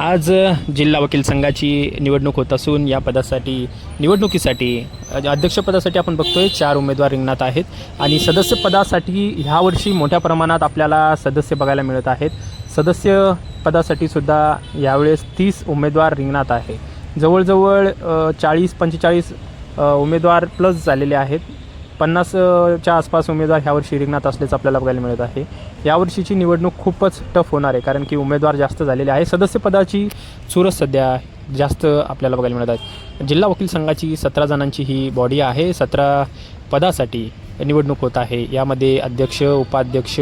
आज जिल्हा वकील संघाची निवडणूक होत असून या पदासाठी निवडणुकीसाठी अध्यक्षपदासाठी आपण बघतोय चार उमेदवार रिंगणात आहेत आणि सदस्य पदासाठी मोठ्या प्रमाणात आपल्याला सदस्य बघायला मिळत आहेत. सदस्य पदासाठी सुद्धा यावेळेस तीस उमेदवार रिंगणात आहे. जवळजवळ चाळीस पंचेचाळीस उमेदवार प्लस झालेले आहेत. पन्नासच्या आसपास उमेदवार ह्यावर्षी रिंगणात असल्याचं आपल्याला बघायला मिळत आहे. यावर्षीची निवडणूक खूपच टफ होणार आहे कारण की उमेदवार जास्त झालेले आहे सदस्यपदाची चुरस सध्या जास्त आपल्याला बघायला मिळत आहे. जिल्हा वकील संघाची सतरा जणांची ही बॉडी आहे. सतरा पदासाठी निवडणूक होत आहे. यामध्ये अध्यक्ष उपाध्यक्ष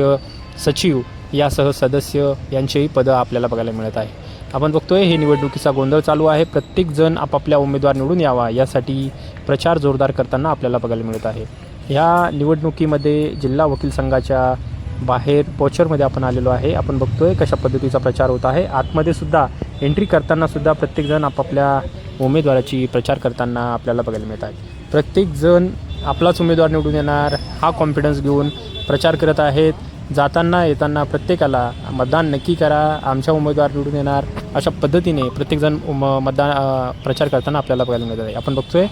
सचिव यासह सदस्य यांचेही पदं आपल्याला बघायला मिळत आहे. आपण बघतोय हे निवडणुकीचा गोंधळ चालू आहे. प्रत्येकजण आपापल्या उमेदवार निवडून यावा यासाठी प्रचार जोरदार करताना आपल्याला बघायला मिळत आहे. ह्या निवडणुकीमध्ये जिल्हा वकील संघाच्या बाहेर पोचरमध्ये आपण आलेलो आहे. आपण बघतोय कशा पद्धतीचा प्रचार होत आहे. आतमध्ये सुद्धा एंट्री करताना सुद्धा प्रत्येकजण आपापल्या उमेदवाराची प्रचार करताना आपल्याला बघायला मिळत आहे. प्रत्येकजण आपलाच उमेदवार निवडून येणार हा कॉन्फिडन्स घेऊन प्रचार करत आहेत. जाताना येताना प्रत्येकाला मतदान नक्की करा आमच्या उमेदवार निवडून येणार अशा पद्धतीने प्रत्येकजण उम मतदान प्रचार करताना आपल्याला बघायला मिळत आहे. आपण बघतोय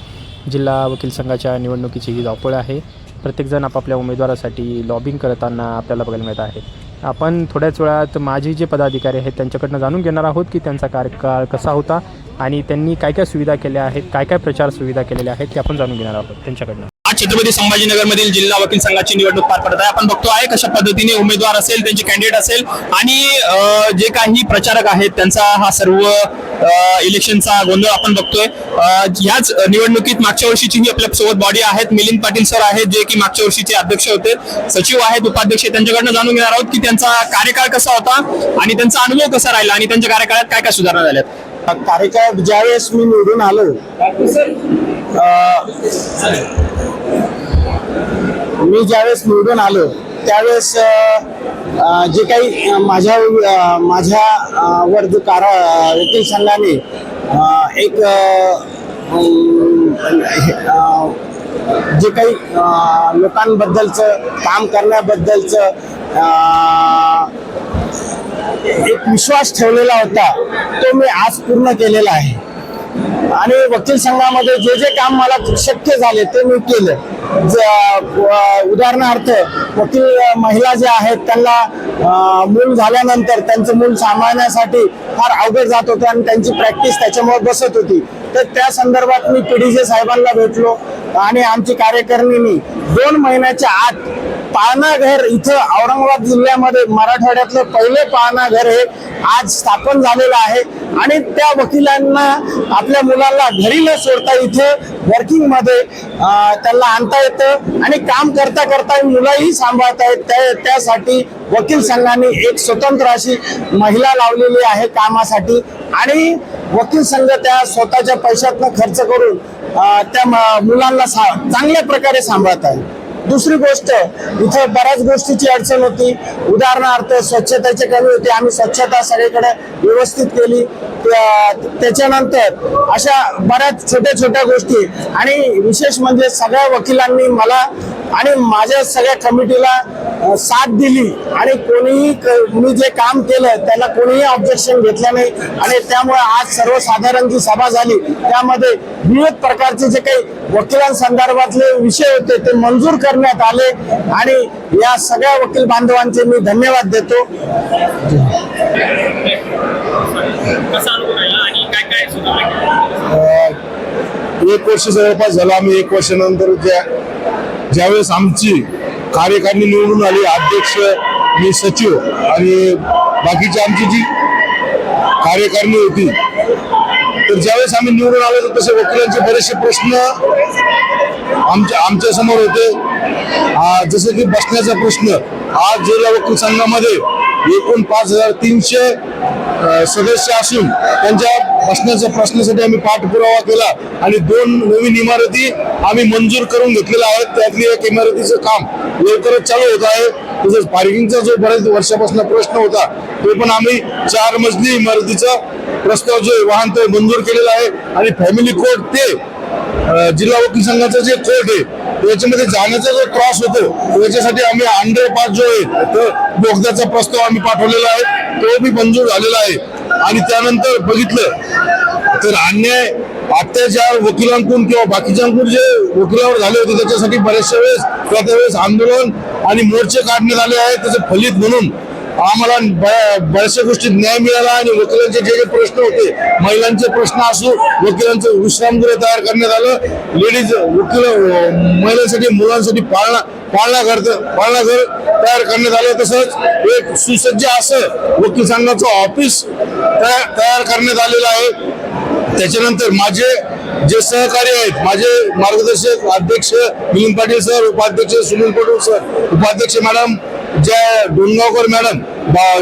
जिल्हा वकील संघाच्या निवडणुकीची ही धावपळ आहे. प्रत्येकजण आपापल्या उमेदवारासाठी लॉबिंग करताना आपल्याला बघायला मिळत आहे. आपण थोड्याच वेळात माझी जे पदाधिकारी आहेत त्यांच्याकडनं जाणून घेणार आहोत की त्यांचा कार्यकाळ कसा होता आणि त्यांनी काय काय सुविधा केल्या आहेत काय काय प्रचार सुविधा केलेल्या आहेत ते आपण जाणून घेणार आहोत त्यांच्याकडनं. आज छत्रपती संभाजीनगर मधील जिल्हा वकील संघाची निवडणूक पार पडत आहे. आपण बघतो आहे कशा पद्धतीने उमेदवार असेल त्यांचे कॅन्डिडेट असेल आणि जे काही प्रचारक आहेत त्यांचा हा सर्व इलेक्शनचा गोंधळ आपण बघतोय. ह्याच निवडणुकीत मागच्या वर्षीची ही आपल्यासोबत बॉडी आहेत. मिलिंद पाटील सर आहेत जे की मागच्या वर्षीचे अध्यक्ष होते. सचिव आहेत उपाध्यक्ष. त्यांच्याकडनं जाणून घेणार आहोत की त्यांचा कार्यकाळ कसा होता आणि त्यांचा अनुभव कसा राहिला आणि त्यांच्या कार्यकाळात काय काय सुधारणा झाल्यात? कार्यकाळ ज्यावेळेस मी निवडून आलो मी ज्यावेळेस निवडून आलो त्यावेळेस जे काही माझ्या माझ्या वर जो कारा व्यक्ती संघाने एक जे काही लोकांबद्दलचं काम करण्याबद्दलचं एक विश्वास ठेवलेला होता तो मी आज पूर्ण केलेला आहे. आणि वकील संघामध्ये जे जे काम मला शक्य झाले ते मी केलं. उदाहरणार्थ वकील महिला ज्या आहेत त्यांना मूल झाल्यानंतर त्यांचं मूल सांभाळण्यासाठी फार अवघड जात होतं आणि त्यांची प्रॅक्टिस त्याच्यामुळे बसत होती. तर त्या संदर्भात मी पीडीजे साहेबांना भेटलो आणि आमची कार्यकारिणीनी दोन महिन्याच्या आत पाळणा घर इथं औरंगाबाद जिल्ह्यामध्ये मराठवाड्यातलं पहिले पाळणा घर हे आज स्थापन झालेलं आहे. आणि त्या वकिलांना आपल्या मुलांना घरी न सोडता इथे वर्किंगमध्ये त्यांना आणता येतं. आणि काम करता करता मुलंही सांभाळता येत त्या- त्यासाठी वकील संघाने एक स्वतंत्र अशी महिला लावलेली आहे कामासाठी. आणि वकील संघ त्या स्वतःच्या पैशातनं खर्च करून त्या म- मुलांना सा- चांगल्या प्रकारे सांभाळत आहे. दुसरी गोष्ट इथं बऱ्याच गोष्टीची अडचण होती. उदाहरणार्थ स्वच्छतेची कमी होती. आम्ही स्वच्छता सगळीकडे व्यवस्थित केली. त्या- त्याच्यानंतर अशा बऱ्याच छोट्या छोट्या गोष्टी. आणि विशेष म्हणजे सगळ्या वकिलांनी मला आणि माझ्या सगळ्या कमिटीला साथ दिली आणि कोणीही क- मी जे काम केलं त्याला कोणीही ऑब्जेक्शन घेतलं नाही. आणि त्यामुळे आज सर्वसाधारण जी सभा झाली. त्यामध्ये विविध प्रकारचे जे काही वकिलांसंदर्भातले विषय होते ते मंजूर करण्यात आले. आणि या सगळ्या वकील बांधवांचे मी धन्यवाद देतो. एक वर्ष जवळपास झालं. आम्ही एक वर्षानंतर ज्या ज्यावेळेस आमची कार्यकारिणी निवडून आली अध्यक्ष मी सचिव आणि बाकीची आमची जी कार्यकारिणी होती तर ज्यावेळेस आम्ही निवडून आलो तर तसे वकिलांचे बरेचसे प्रश्न आमच्या आमच्यासमोर होते. जसं की बसण्याचा प्रश्न आज जिल्हा वकील संघामध्ये एकूण पाच हजार तीनशे सदस्य असून त्यांच्या बसण्याच्या प्रश्नासाठी आम्ही पाठपुरावा केला आणि दोन नवीन इमारती आम्ही मंजूर करून घेतलेल्या आहेत. त्यातली एक इमारतीचं काम लवकरच चालू होत आहे. तसंच पार्किंगचा जो बऱ्याच वर्षापासून प्रश्न होता तो पण आम्ही चार मजली इमारतीचा प्रस्ताव जो आहे, वाहन तो मंजूर केलेला आहे. आणि फॅमिली कोर्ट ते जिल्हा वकील संघाचं जे कोर्ट आहे त्याच्यामध्ये जाण्याचा जो त्रास होतो त्याच्यासाठी आम्ही अंडरपास जो आहे तो बोगद्याचा प्रस्ताव आम्ही पाठवलेला आहे. तो बी मंजूर झालेला आहे. आणि त्यानंतर बघितलं तर अन्याय अत्याचार वकिलांकडून किंवा बाकीच्यांकडून जे वकिलावर झाले होते त्याच्यासाठी बऱ्याचशा वेळेस किंवा त्यावेळेस आंदोलन आणि मोर्चे काढण्यात आले आहेत. त्याचे फलित म्हणून आम्हाला ब- बऱ्याचशा गोष्टीत न्याय मिळाला आणि वकिलांचे जे जे प्रश्न होते महिलांचे प्रश्न असो वकिलांचं विश्रामगृह तयार करण्यात आलं लेडीज वकील महिलांसाठी मुलांसाठी पाळणा पाळणा पाळणाघर पाळणा घर तयार करण्यात आलं. तसंच एक सुसज्ज असं वकील संघाचं ऑफिस तयार तयार करण्यात आलेलं आहे. त्याच्यानंतर माझे जे सहकारी आहेत माझे मार्गदर्शक अध्यक्ष मिलिंद पाटील सर उपाध्यक्ष सुनील पटोल सर उपाध्यक्ष मॅडम ज्या Dongaonkar madam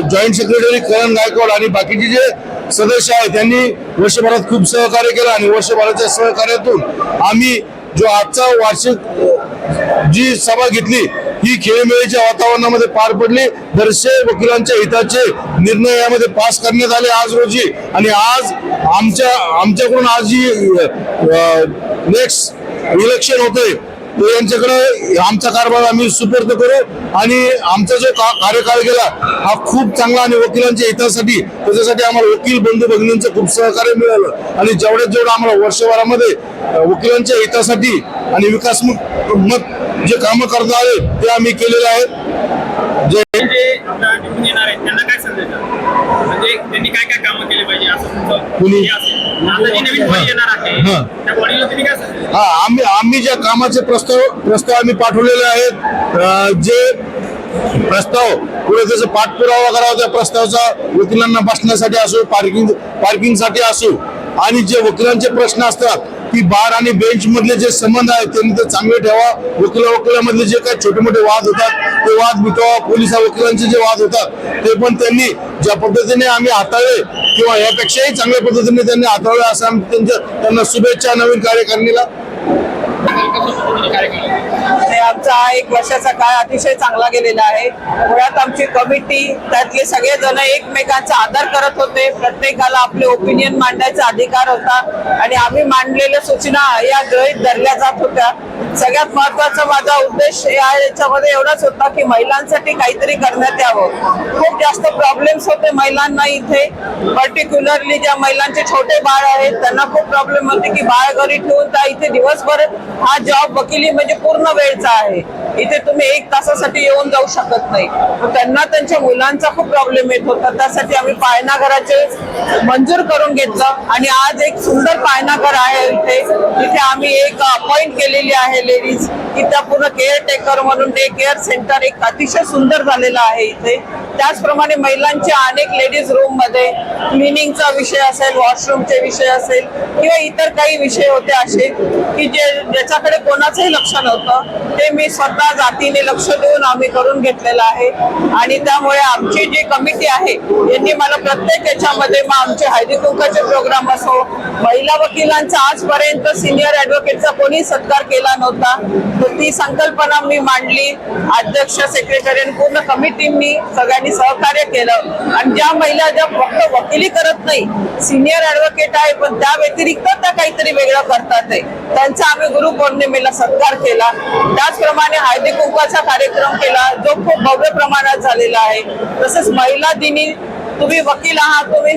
joint secretary Karan Gaikwad आणि बाकीचे जे सदस्य आहेत त्यांनी वर्षभरात खूप सहकार्य केलं आणि वर्षभराच्या सहकार्यातून आम्ही जो आजचा वार्षिक जी सभा घेतली ही खेळमेळीच्या वातावरणामध्ये पार पडली. बरेचसे वकिलांच्या हिताचे निर्णय यामध्ये पास करण्यात आले आज रोजी. आणि आज आमच्या आमच्याकडून आज जी नेक्स्ट इलेक्शन होतंय. तो यांच्याकडे आमचा कारभार आम्ही सुपूर्द करू आणि आमचा जो का- कार्यकाळ गेला हा खूप चांगला आणि वकिलांच्या हितासाठी त्याच्यासाठी आम्हाला वकील बंधू भगिनींचं खूप सहकार्य मिळालं. आणि जेवढ्यात जेवढं आम्हाला वर्षभरामध्ये वकिलांच्या हितासाठी आणि विकासमूलक मत जे कामं करता आले ते आम्ही केलेले आहेत. जे म्हणजे, जे आता निवडून येणार आहेत त्यांना काय संदेश द्याल? म्हणजे त्यांनी काय काय कामं केली पाहिजे असं कुणी? हे असेल. आता जी नवीन बॉडी येणार आहे हां. त्या बॉडीला तुम्ही काय संदेश द्याल? हा आम्ही आम्ही ज्या कामाचे प्रस्ताव प्रस्ताव आम्ही पाठवलेले आहेत अ, जे प्रस्ताव पुढे त्याचा पाठपुरावा करावा त्या प्रस्तावाचा वकिलांना बसण्यासाठी असो पार्किंग पार्किंगसाठी असो आणि जे वकिलांचे प्रश्न असतात की बार आणि बेंच मधले जे संबंध आहेत त्यांनी ते चांगले ठेवा. वकिला वकिलामधले जे काही छोटे मोठे वाद होतात ते वाद मिटवा. पोलिसा वकिलांचे जे वाद होतात ते पण त्यांनी ज्या पद्धतीने आम्ही हाताळले किंवा यापेक्षाही चांगल्या पद्धतीने त्यांनी हाताळले असं आम्ही त्यांच्या त्यांना शुभेच्छा नवीन कार्यकारिणीला. आणि आमचा हा एक वर्षाचा काळ अतिशय चांगला गेलेला आहे. मुळात आमची कमिटी त्यातले सगळे जण एकमेकांचा आदर करत होते. प्रत्येकाला आपले ओपिनियन मांडायचा अधिकार होता. आणि आम्ही मांडलेल्या सूचना या गृहित धरल्या जात होत्या. सगळ्यात महत्त्वाचा माझा उद्देश या याच्यामध्ये एवढाच होता की महिलांसाठी काहीतरी करण्यात यावं. खूप जास्त प्रॉब्लेम्स होते महिलांना इथे. पर्टिक्युलरली ज्या महिलांचे छोटे बाळ आहेत त्यांना खूप प्रॉब्लेम होते की बाळ घरी ठेवून त्या इथे दिवसभर हा हा जॉब वकिली म्हणजे पूर्ण वेळचा आहे. इथे तुम्ही एक तासासाठी येऊन जाऊ शकत नाही. त्यांना त्यांच्या मुलांचा खूप प्रॉब्लेम येत होता. त्यासाठी आम्ही पाळणा घराचे मंजूर करून घेतलं. आणि आज एक सुंदर पाळणा घर आहे इथे. तिथे आम्ही एक अपॉइंट केलेली आहे लेडीज की त्या पूर्ण केअर टेकर म्हणून डे केअर सेंटर एक अतिशय सुंदर झालेलं आहे इथे. त्याचप्रमाणे महिलांच्या अनेक लेडीज रूममध्ये क्लिनिंगचा विषय असेल वॉशरूमचे विषय असेल किंवा इतर काही विषय होते असे की जे ज्याच्याकडे कोणाचंही लक्ष नव्हतं ते मी स्वतः जातीने लक्ष देऊन आम्ही करून घेतलेलं आहे. आणि त्यामुळे आमची जी कमिटी आहे यांनी मला प्रत्येक याच्यामध्ये मग आमचे हळदी कुंकाचे प्रोग्राम असो महिला वकिलांचा आजपर्यंत सिनियर ऍडव्होकेटचा कोणी सत्कार केला नव्हता. तर ती संकल्पना मी मांडली. अध्यक्ष सेक्रेटरी आणि पूर्ण कमिटींनी त्यांनी सहकार्य केलं. आणि ज्या महिला ज्या फक्त वकिली करत नाही सिनियर ऍडव्होकेट आहे पण त्या व्यतिरिक्त त्या काहीतरी वेगळं करतात आहे त्यांचा आम्ही गुरु पौर्णिमेला सत्कार केला. त्याचप्रमाणे हळदी कुंकवाचा कार्यक्रम केला जो खूप भव्य प्रमाणात झालेला आहे. तसेच महिला दिनी तुम्ही वकील आहात तुम्ही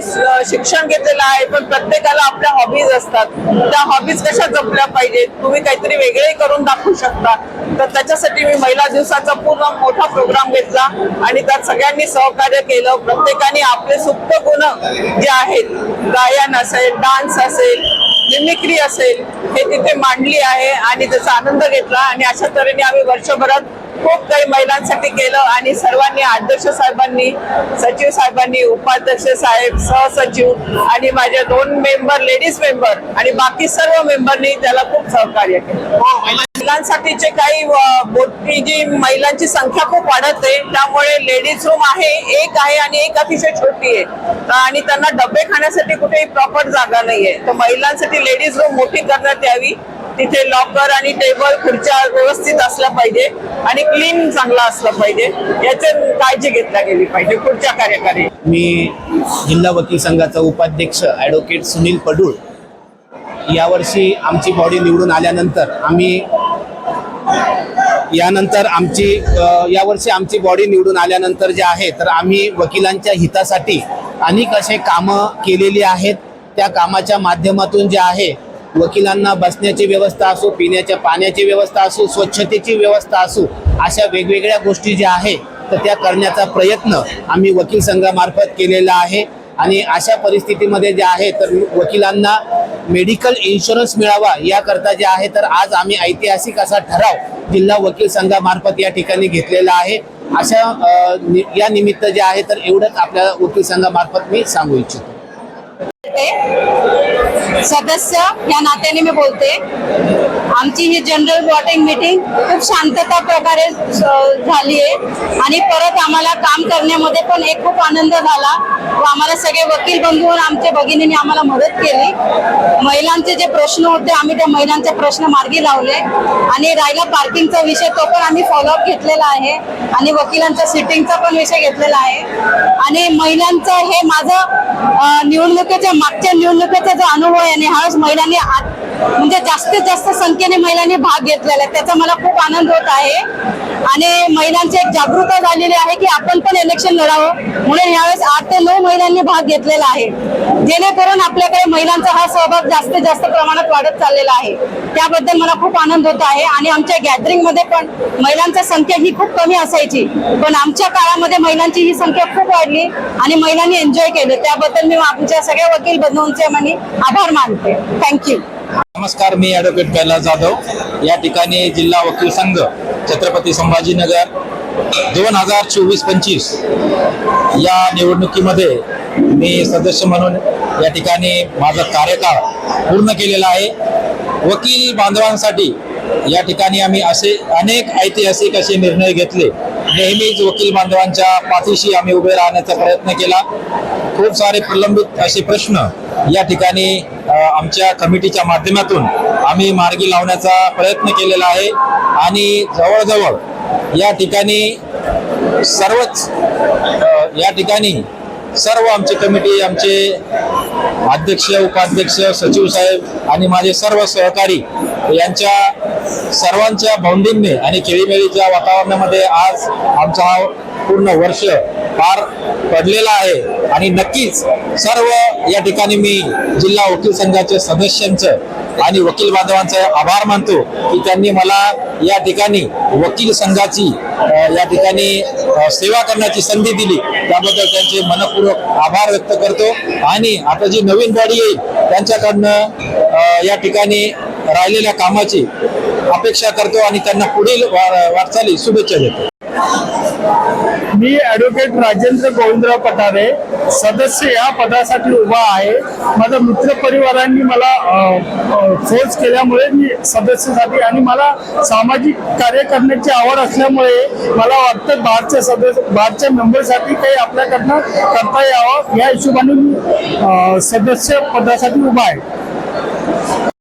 शिक्षण घेतलेलं आहे पण प्रत्येकाला आपल्या हॉबीज असतात. त्या हॉबीज कशा जपल्या पाहिजेत? तुम्ही काहीतरी वेगळे करून दाखवू शकता. तर त्याच्यासाठी मी महिला दिवसाचा पूर्ण मोठा प्रोग्राम घेतला आणि त्यात सगळ्यांनी सहकार्य केलं. प्रत्येकाने आपले सुप्त गुण जे आहेत गायन असेल डान्स असेल मिमिक्री असेल हे तिथे मांडली आहे आणि त्याचा आनंद घेतला. आणि अशा तऱ्हेने आम्ही वर्षभरात खूप काही महिलांसाठी केलं आणि सर्वांनी अध्यक्ष साहेबांनी सचिव साहेबांनी उपाध्यक्ष साहेब सहसचिव आणि माझ्या दोन मेंबर लेडीज मेंबर आणि बाकी सर्व मेंबरनी त्याला खूप सहकार्य केलं. हो, महिलांसाठीचे काही मोठी जी महिलांची संख्या खूप वाढत आहे त्यामुळे लेडीज रूम आहे एक आहे आणि एक अतिशय छोटी आहे. आणि त्यांना डबे खाण्यासाठी कुठेही प्रॉपर जागा नाहीये. तर महिलांसाठी लेडीज रूम मोठी करण्यात यावी. तिथे लॉकर आणि टेबल खुर्च्या व्यवस्थित असल्या पाहिजे आणि क्लीन चांगला असला पाहिजे. याचे काळजी घेतल्या गेली पाहिजे पुढच्या कार्यकारी. मी जिल्हा वकील संघाचा उपाध्यक्ष ॲडव्होकेट सुनील पडूळ. यावर्षी आमची बॉडी निवडून आल्यानंतर आम्ही यानंतर आमची यावर्षी आमची बॉडी निवडून आल्यानंतर जे आहे तर आम्ही वकिलांच्या हितासाठी अनेक असे कामं केलेली आहेत. त्या कामाच्या माध्यमातून जे आहे वकिलांना बसण्याची व्यवस्था असो पिण्याच्या पाण्याची व्यवस्था असो स्वच्छतेची व्यवस्था असो अशा वेगवेगळ्या गोष्टी ज्या आहे तर त्या करण्याचा प्रयत्न आम्ही वकील संघामार्फत केलेला आहे. आणि अशा परिस्थितीमध्ये जे आहे तर वकिलांना मेडिकल इन्शुरन्स मिळावा याकरता जे आहे तर आज आम्ही ऐतिहासिक असा ठराव जिल्हा वकील संघामार्फत या ठिकाणी घेतलेला आहे. अशा नि- या निमित्त जे आहे तर एवढंच आपल्या वकील संघामार्फत मी सांगू इच्छितो. सदस्य या नात्याने मी बोलते. आमची ही जनरल वॉटिंग मीटिंग खूप शांतता प्रकारे झाली आहे. आणि परत आम्हाला काम करण्यामध्ये पण एक खूप आनंद झाला व आम्हाला सगळे वकील बंधू आमच्या भगिनीने आम्हाला मदत केली. महिलांचे जे प्रश्न होते आम्ही त्या महिलांचे प्रश्न मार्गी लावले. आणि राहिला पार्किंगचा विषय तो पण आम्ही फॉलोअप घेतलेला आहे. आणि वकिलांचा सिटिंगचा पण विषय घेतलेला आहे. आणि महिलांचं हे माझं निवडणुकीच्या मागच्या निवडणुकीचा जो अनुभव आहे आणि ह्यावेळेस महिलांनी म्हणजे जास्तीत जास्त संख्येने महिलांनी भाग घेतलेला आहे. त्याचा मला खूप आनंद होत आहे. आणि महिलांची एक जागृतता झालेली आहे की आपण पण इलेक्शन लढावं. म्हणून यावेळेस आठ ते नऊ महिलांनी भाग घेतलेला आहे. जेणेकरून आपल्याकडे महिलांचा हा सहभाग जास्तीत जास्त प्रमाणात वाढत चाललेला आहे. त्याबद्दल मला खूप आनंद होत आहे. आणि आमच्या गॅदरिंगमध्ये पण महिलांची संख्या ही खूप कमी असायची. पण आमच्या काळामध्ये महिलांची ही संख्या खूप वाढली आणि महिलांनी एन्जॉय केलं. त्याबद्दल मी आमच्या सगळ्या वकील बंधूंचे म्हणे आभार मानते. थँक्यू नमस्कार मी ॲडव्होकेट कैलास जाधव. या ठिकाणी जिल्हा वकील संघ छत्रपती संभाजीनगर दोन हजार चोवीस पंचवीस या निवडणुकीमध्ये मी सदस्य म्हणून या ठिकाणी माझा कार्यकाळ पूर्ण केलेला आहे. वकील बांधवांसाठी या ठिकाणी आम्ही असे अनेक ऐतिहासिक असे निर्णय घेतले. नेहमीच वकील बांधवांच्या पाठीशी आम्ही उभे राहण्याचा प्रयत्न केला. खूप सारे प्रलंबित असे प्रश्न या ठिकाणी आमच्या कमिटीच्या माध्यमातून आम्ही मार्गी लावण्याचा प्रयत्न केलेला आहे. आणि जवळजवळ या ठिकाणी सर्वच या ठिकाणी सर्व आमची कमिटी आमचे अध्यक्ष उपाध्यक्ष सचिव साहेब आणि माझे सर्व सहकारी यांच्या सर्वांच्या बॉन्डिंगने आणि खेळीमेळीच्या वातावरणामध्ये आज आमचा हा पूर्ण वर्ष पार पडलेला आहे. आणि नक्कीच सर्व या ठिकाणी मी जिल्हा वकील संघाच्या सदस्यांचं आणि वकील बांधवांचा आभार मानतो की त्यांनी मला या ठिकाणी वकील संघाची या ठिकाणी सेवा करण्याची संधी दिली. त्याबद्दल त्यांचे मनपूर्वक आभार व्यक्त करतो. आणि आता जी नवीन बॉडी येईल त्यांच्याकडनं या ठिकाणी राहिलेल्या कामाची अपेक्षा करतो आणि त्यांना पुढील वा- वाटचाली शुभेच्छा देतो. मी ॲडव्होकेट राजेंद्र गोविंदराव पठारे सदस्य या पदासाठी उभा आहे. माझ्या मित्र परिवारांनी मला फोर्स केल्यामुळे मी सदस्यासाठी आणि मला सामाजिक कार्य करण्याची आवड असल्यामुळे मला वाटतं बारच्या सदस्य बारच्या मेंबरसाठी काही आपल्याकडनं करता यावं. या हिशोबाने मी सदस्य पदासाठी उभा आहे.